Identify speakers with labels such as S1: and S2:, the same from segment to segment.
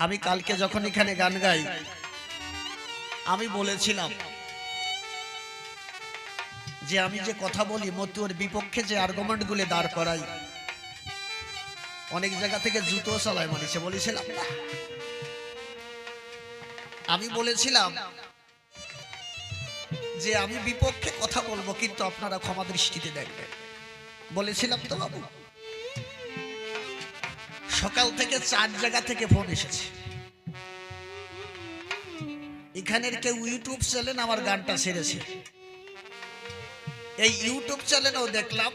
S1: আমি কালকে যখন এখানে গান গাই আমি বলেছিলাম যে আমি যে কথা বলি মতুয়ার বিপক্ষে যে আর্গুমেন্টগুলো দাঁড় করাই অনেক জায়গা থেকে জুতো চালায় মানুষে বলেছিলাম আমি বলেছিলাম যে আমি বিপক্ষে কথা বলব কিন্তু আপনারা ক্ষমা দৃষ্টিতে দেখবেন। বলেছিলাম তো বাবু। সকাল থেকে চার জায়গা থেকে ফোন এসেছে। এখানের কেউ ইউটিউব চ্যানেল আমার গানটা ছেড়েছে। এই ইউটিউব চ্যানেলেও দেখলাম,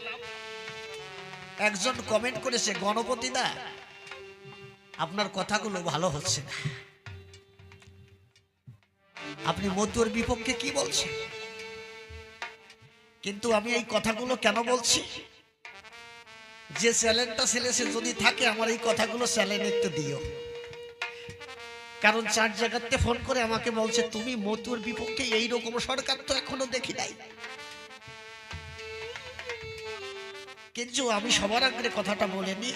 S1: একজন কমেন্ট করেছে, গণপতি দা, আপনার কথাগুলো ভালো হচ্ছে না। আপনি মতুয়ার বিপক্ষে কি বলছেন? কিন্তু আমি এই কথাগুলো কেন বলছি? যে চ্যালেঞ্জটা ছেলে, সে যদি থাকে, আমার এই কথাগুলো চ্যালেঞ্জ একটু দিও। কারণ চার জায়গাতে ফোন করে আমাকে বলছে, তুমি মতুর বিপক্ষে এই রকম সরকার তো এখনও দেখি নাই। কিন্তু আমি সবার আগে কথাটা বলিনি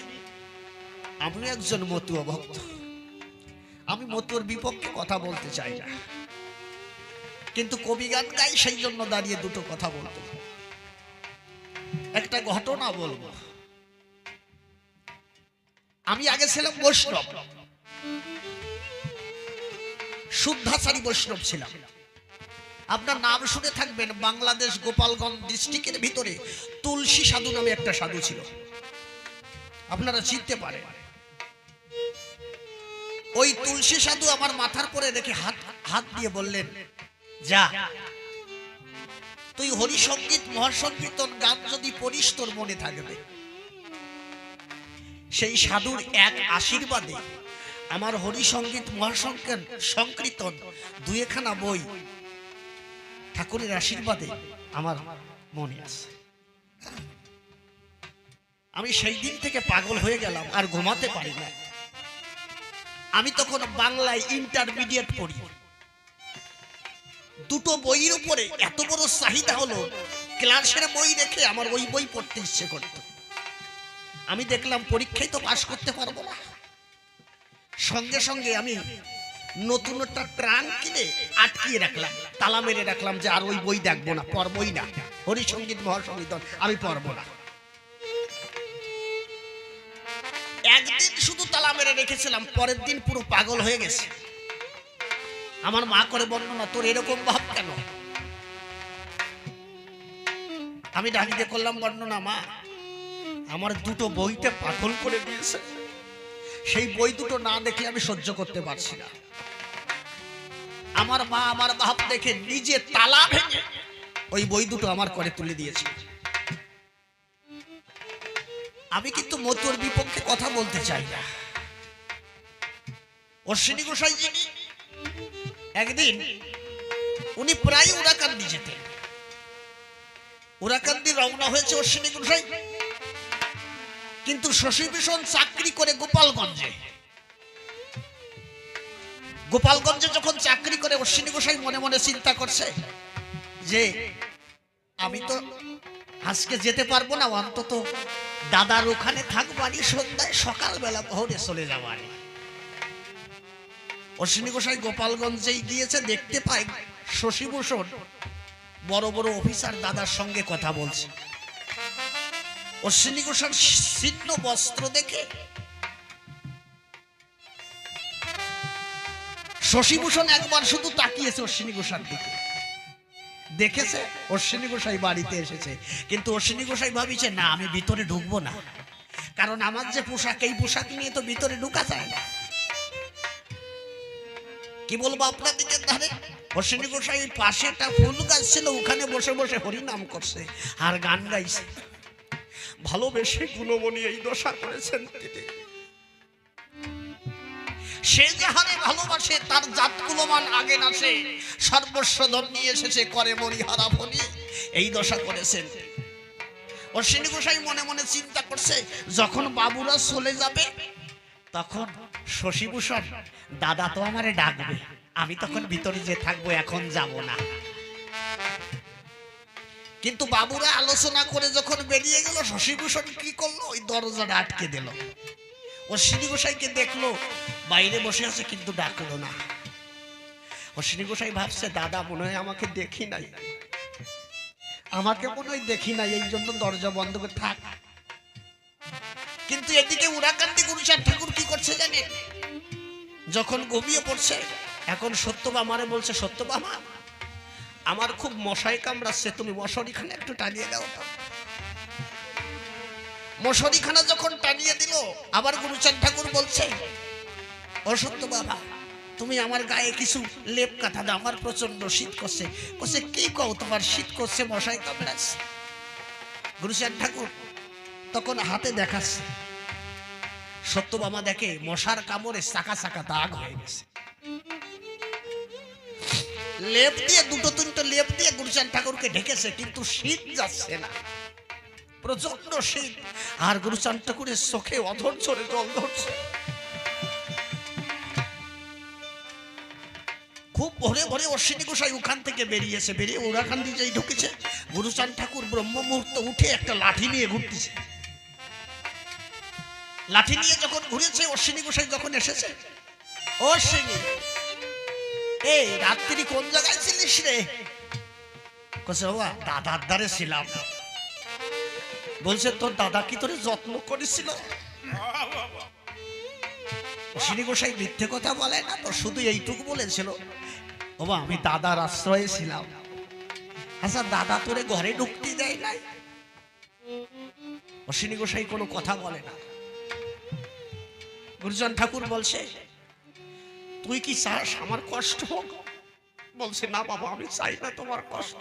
S1: আমি একজন মতুয়া ভক্ত। আমি মতুর বিপক্ষে কথা বলতে চাই না। কিন্তু কবি গান গাই, সেই জন্য দাঁড়িয়ে দুটো কথা বলতে একটা ঘটনা বলব। আমি আগে ছিলাম বৈষ্ণব। শুদ্ধাচারী বৈষ্ণব ছিলাম। আপনার নাম শুনে থাকবেন বাংলাদেশ গোপালগঞ্জ ডিস্ট্রিক্টের ভিতরে তুলসী সাধু নামে একটা সাধু ছিল। আপনারা চিনতে পারেন। ওই তুলসী সাধু আমার মাথার পরে রেখে হাত হাত দিয়ে বললেন, যা, তুই হরিসঙ্গীত মহাসংকীর্তন গান যদি পড়িস তোর মনে থাকবে। সেই সাধুর এক আশীর্বাদে আমার হরিসঙ্গীত মহাসংকীর্তন সংকীর্তন দুয়েখানা বই ঠাকুরের আশীর্বাদে আমার মনে আছে। আমি সেই দিন থেকে পাগল হয়ে গেলাম, আর ঘুমাতে পারি না আমি তখন বাংলায় ইন্টারমিডিয়েট পড়ি। দুটো বইয়ের উপরে এত বড় চাহিদা হলো, ক্লাসের বই রেখে আমার ওই বই পড়তে ইচ্ছে করত। আমি দেখলাম পরীক্ষায় তো পাশ করতে পারব না। সঙ্গে সঙ্গে আমি নতুন একটা ট্রান কিনে আটকিয়ে রাখলাম, তালা মেরে রাখলাম যে আর ওই বই দেখব না, পড়বই না। হরিসঙ্গীত মহাসঙ্গীত আমি পড়ব না। একদিন শুধু তালা মেরে রেখেছিলাম, পরের দিন পুরো পাগল হয়ে গেছে। আমার মা করে বর্ণনা তোর এরকম ভাব কেন? আমি ডাকিতে করলাম, বর্ণনা মা আমার দুটো বইতে পাগল করে দিয়েছে। সেই বই দুটো না দেখে আমি সহ্য করতে পারছি না। আমার মা আমার ভাব দেখে নিজে তালা ভেঙে ওই বই দুটো আমার করে তুলে দিয়েছে। আমি কিন্তু মতুর বিপক্ষে কথা বলতে চাই না। অশ্বিনী গোসাই যিনি, একদিন উনি প্রায় উড়াকান্দি যেতেন। উড়াকান্দি রওনা হয়েছে অশ্বিনী গোসাই। কিন্তু শশীভূষণ চাকরি করে গোপালগঞ্জে। গোপালগঞ্জে যখন চাকরি করে, অশ্বিনী গোসাই মনে মনে চিন্তা করছে যে, আমি তো আজকে যেতে পারব না, অন্তত দাদার ওখানে থাকব আর সন্ধ্যায় সকালবেলা ভোরে চলে যাব আর। অশ্বিনী গোসাই গোপালগঞ্জেই গিয়েছে, দেখতে পায় শশীভূষণ বড় বড় অফিসার দাদার সঙ্গে কথা বলছে। অশ্বিনী গোসার ছিন্ন বস্ত্র দেখে শশীভূষণ একবার শুধু তাকিয়েছে অশ্বিনী গোসার দিকে। দেখেছে? অশ্বিনী গোসাই বাড়িতে এসেছে। কিন্তু অশ্বিনী গোসাই ভাবিছে, না, আমি ভিতরে ঢুকবো না। কারণ আমার যে পোশাক, এই পোশাক নিয়ে তো ভিতরে ঢুকা যায় না। কি বলব আপনার ধারে অশ্বিনী গোসাই পাশে একটা ফুল গাছ ছিল, ওখানে বসে বসে হরিনাম করছে আর গান গাইছে। ভালোবেসে গুণমণি এই দশা করেছেন তিনি। সে যে হারে ভালোবাসে, তার জাত কুলমান আগে নাচে। সর্বস্ব ধন নিয়ে এসেছে, করে মরি হারা ফলি এই দশা করেছেন অশ্বিনী গোসাই মনে মনে চিন্তা করছে, যখন বাবুরা চলে যাবে, তখন শশীভূষণ দাদা তো আমারে ডাকবে, আমি তখন ভিতরে যে থাকব, এখন যাব না। কিন্তু বাবুরা আলোচনা করে যখন বেরিয়ে গেল, শশীভূষণ কি করল? ওই দরজাটা আটকে দিল। অশ্বিনী গোসাইকে দেখল, বাইরে বসে আছে, কিন্তু ডাকলো না। অশ্বিনী গোসাই ভাবছে, দাদা, মনে হয় আমাকে দেখি নাই। আমাকে মনে হয় দেখি নাই, এই জন্য দরজা বন্ধ করে থাক। কিন্তু এদিকে উড়াকান্তি গুরুচার ঠাকুর কি করছে জানেন? যখন ঘুমিয়ে পড়ছে, এখন সত্যবা মারে বলছে সত্যবা মা আমার খুব মশাই কামড়াচ্ছে, তুমি মশারিখানে একটু টানিয়ে দাও মশারিখানা যখন টানিয়ে দিল, আবার গুরুচাঁদ ঠাকুর বলছে, ও সত্য বাবা, তুমি আমার গায়ে কিছু লেপ কাঁথা দাও, আমার প্রচণ্ড শীত করছে। করছে কি কও তোমার শীত করছে, মশাই কামড়াচ্ছে? গুরুচাঁদ ঠাকুর তখন হাতে দেখাচ্ছে সত্যবামা দেখে মশার কামড়ে চাকা চাকা দাগ হয়ে গেছে। লেপ দিয়ে, দুটো তিনটো লেপ দিয়ে গুরুচাঁদ ঠাকুরকে ঢেকেছে, কিন্তু শীত যাচ্ছে না। প্রচণ্ড শীত। আর গুরুচাঁদ ঠাকুরের চোখে অধৈর্যরে জল ধরছে খুব ভোরে ভোরে অশ্বিনী গোসাই ওখান থেকে বেরিয়েছে, বেরিয়ে ওরাখান দিয়ে যেই ঢুকেছে গুরুচাঁদ ঠাকুর ব্রহ্ম মুহূর্ত উঠে একটা লাঠি নিয়ে ঘুরতেছে। লাঠি নিয়ে যখন ঘুরেছে অশ্বিনী গোসাই যখন এসেছে, অশ্বিনী এই রাত্রি কোন জায়গায় ছিলিস রে? কছে বাবা, দাদার দ্বারে ছিলাম। বলছে, তোর দাদা কি তোরে যত্ন করেছিল? অশ্বিনী গোসাই মিথ্যে কথা বলে না, তো শুধু এইটুকু বলেছিল, বাবা, আমি দাদার আশ্রয়ে ছিলাম। আচ্ছা দাদা তোরে ঘরে ঢুকতে দেয় নাই? অশ্বিনী গোসাই কোনো কথা বলে না। গুরুজন ঠাকুর বলছে তুই কি চাস আমার কষ্ট হোক? বলছে, না বাবা, আমি চাই না তোমার কষ্ট।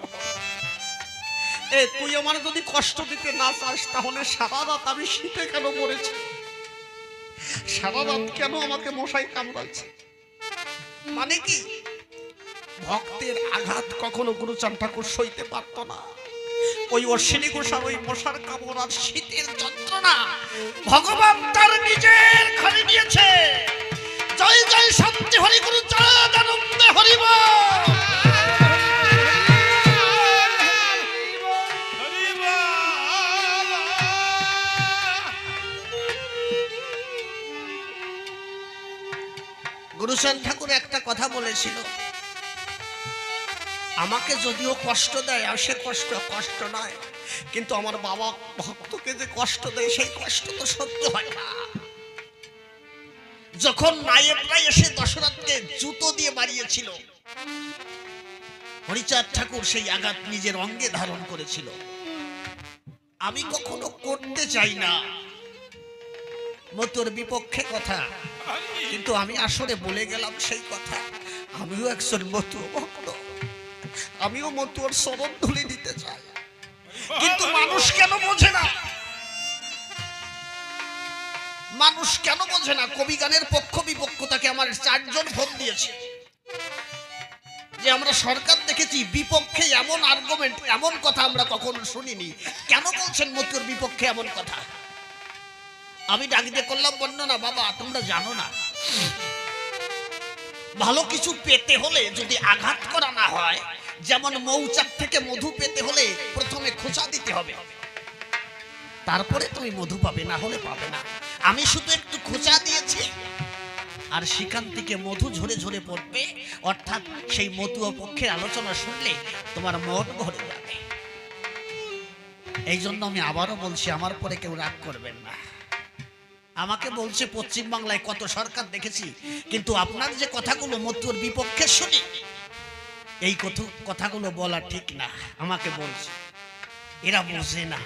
S1: এ, তুই আমার যদি কষ্ট দিতে না চাস, তাহলে সারা রাত আমি শীতে কেন মরেছি? সারা রাত কেন আমাকে মশাই কামড়াচ্ছে? মানে কি? ভক্তের আঘাত কখনো গুরুচান ঠাকুর সইতে পারত না। ওই অশ্বিনী গোসার ওই মশার কামড় আর শীতের যন্ত্রণা ভগবান তার নিজের ঘরে নিয়েছে জয় জয় শান্তি, হরি গুরু চাঁদ আনন্দে হরিব গুরুচাঁদ ঠাকুর একটা কথা বলেছিল। আমাকে যদিও কষ্ট দেয়, আর সে কষ্ট কষ্ট নয়, কিন্তু আমার বাবা ভক্তকে যে কষ্ট দেয়, সেই কষ্ট তো সত্য হয় না। যখন নায়েবরা এসে দশরথকে জুতো দিয়ে মারিয়েছিল, হরিচাঁদ ঠাকুর সেই আঘাত নিজের অঙ্গে ধারণ করেছিল। আমি কখনো করতে চাই না। মতোর বিপক্ষে কথা, কিন্তু আমি আসলে বলে গেলাম সেই কথা। আমিও একজন মতু ভক্ত। আমিও মতুয়ার শরণ ধুলে দিতে চাই। কিন্তু মানুষ কেন বোঝে না? মানুষ কেন বোঝে না? কবি গানের পক্ষ বিপক্ষ তাকে আমার চারজন ভোট দিয়েছে। যে আমরা সরকার দেখেছি, বিপক্ষে এমন আর্গুমেন্ট এমন কথা আমরা কখনো শুনিনি। কেন বলছেন মতুর বিপক্ষে এমন কথা? আমি ডাক দিয়ে করলাম বর্ণনা বাবা, তোমরা জানো না। ভালো কিছু পেতে হলে যদি আঘাত করা না হয়, যেমন মৌচাক থেকে মধু পেতে হলে প্রথমে খোঁচা দিতে হবে। তারপরে তুমি মধু পাবে, না হলে পাবে না। আমি শুধু একটু খোঁচা দিয়েছি। আর সেখান থেকে মধু ঝরে ঝরে পড়বে। অর্থাৎ সেই মধু ও পক্ষের আলোচনা শুনলে তোমার মন ভরে যাবে। এই জন্য আমি আবারও বলছি, আমার পরে কেউ রাগ করবেন না। আমাকে বলছে, পশ্চিম বাংলায় কত সরকার দেখেছি, কিন্তু আপনার যে কথাগুলো মতুর বিপক্ষে শুনি, এই কথ- কথাগুলো বলা ঠিক না। আমাকে বলছে, এরা বোঝে না।